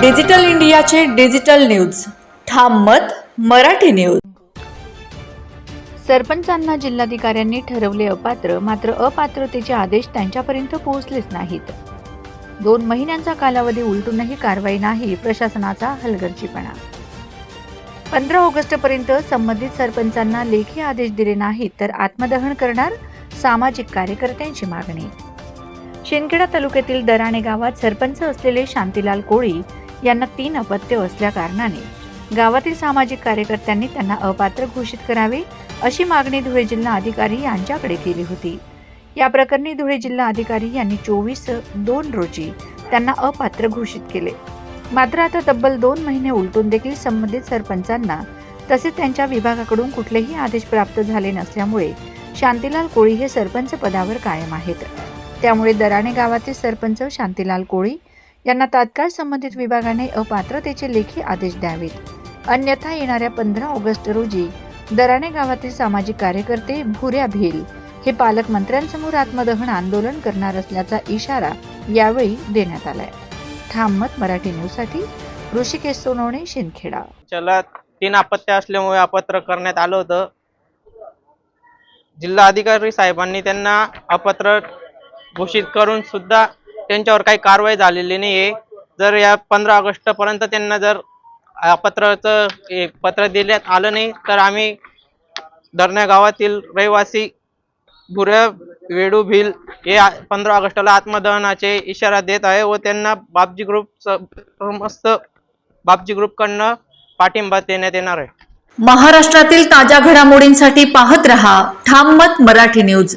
Digital इंडियाचे digital news. ठाम मत मराठी न्यूज. सरपंचांना जिल्हाधिकाऱ्यांनी ठरवले अपात्र मात्र अपात्रतेचे आदेश त्यांच्यापर्यंत पोहोचलेच नाहीत. दोन महिन्यांचा कालावधी उलटूनही कारवाई नाही प्रशासनाचा हलगर्जीपणा. पंधरा ऑगस्टपर्यंत संबंधित सरपंचांना लेखी आदेश दिले नाहीत तर आत्मदहन करणार सामाजिक कार्यकर्त्यांची मागणी. शिंदखेडा तालुक्यातील दराणे गावात सरपंच असलेले शांतीलाल कोळी यांना तीन अपत्य असल्या कारणाने गावातील सामाजिक कार्यकर्त्यांनी त्यांना अपात्र घोषित करावे अशी मागणी धुळे जिल्हा अधिकारी यांच्याकडे केली होती. या प्रकरणी धुळे जिल्हा अधिकारी यांनी चोवीस दोन रोजी त्यांना अपात्र घोषित केले. मात्र आता तब्बल दोन महिने उलटून देखील संबंधित सरपंचांना तसेच त्यांच्या विभागाकडून कुठलेही आदेश प्राप्त झाले नसल्यामुळे शांतीलाल कोळी हे सरपंच पदावर कायम आहेत. त्यामुळे दराणे गावातील सरपंच शांतीलाल कोळी यांना तात्काळ संबंधित विभागाने अपात्रतेचे लेखी आदेश द्यावेत. अन्यथा येणाऱ्या पंधरा ऑगस्ट रोजी दराणे गावातील सामाजिक कार्यकर्ते भुऱ्या भेल हे पालकमंत्र्यांसमोर आत्मदहन आंदोलन करणार असल्याचा इशारा यावेळी देण्यात आलाय. ठाम मत मराठी न्यूजसाठी ऋषिकेश सोनवणे शिंदखेडा. चला तीन अपत्य असल्यामुळे अपत्र करण्यात आलं होतं. जिल्हा अधिकारी साहेबांनी त्यांना अपत्र घोषित करून सुद्धा त्यांच्यावर काही कारवाई झालेली नाहीये. जर या पंधरा ऑगस्ट पर्यंत त्यांना जर पत्राचं पत्र दिल्यात आलं नाही तर आम्ही दरण्या गावातील रहिवासी भुऱ्या वेडू भिल हे पंधरा ऑगस्टला आत्मदहनाचे इशारा देत आहे व त्यांना बापजी ग्रुप समस्त बापजी ग्रुपकडनं पाठिंबा देण्यात येणार आहे. महाराष्ट्रातील ताज्या घडामोडींसाठी पाहत रहा. ठाम मत मराठी न्यूज.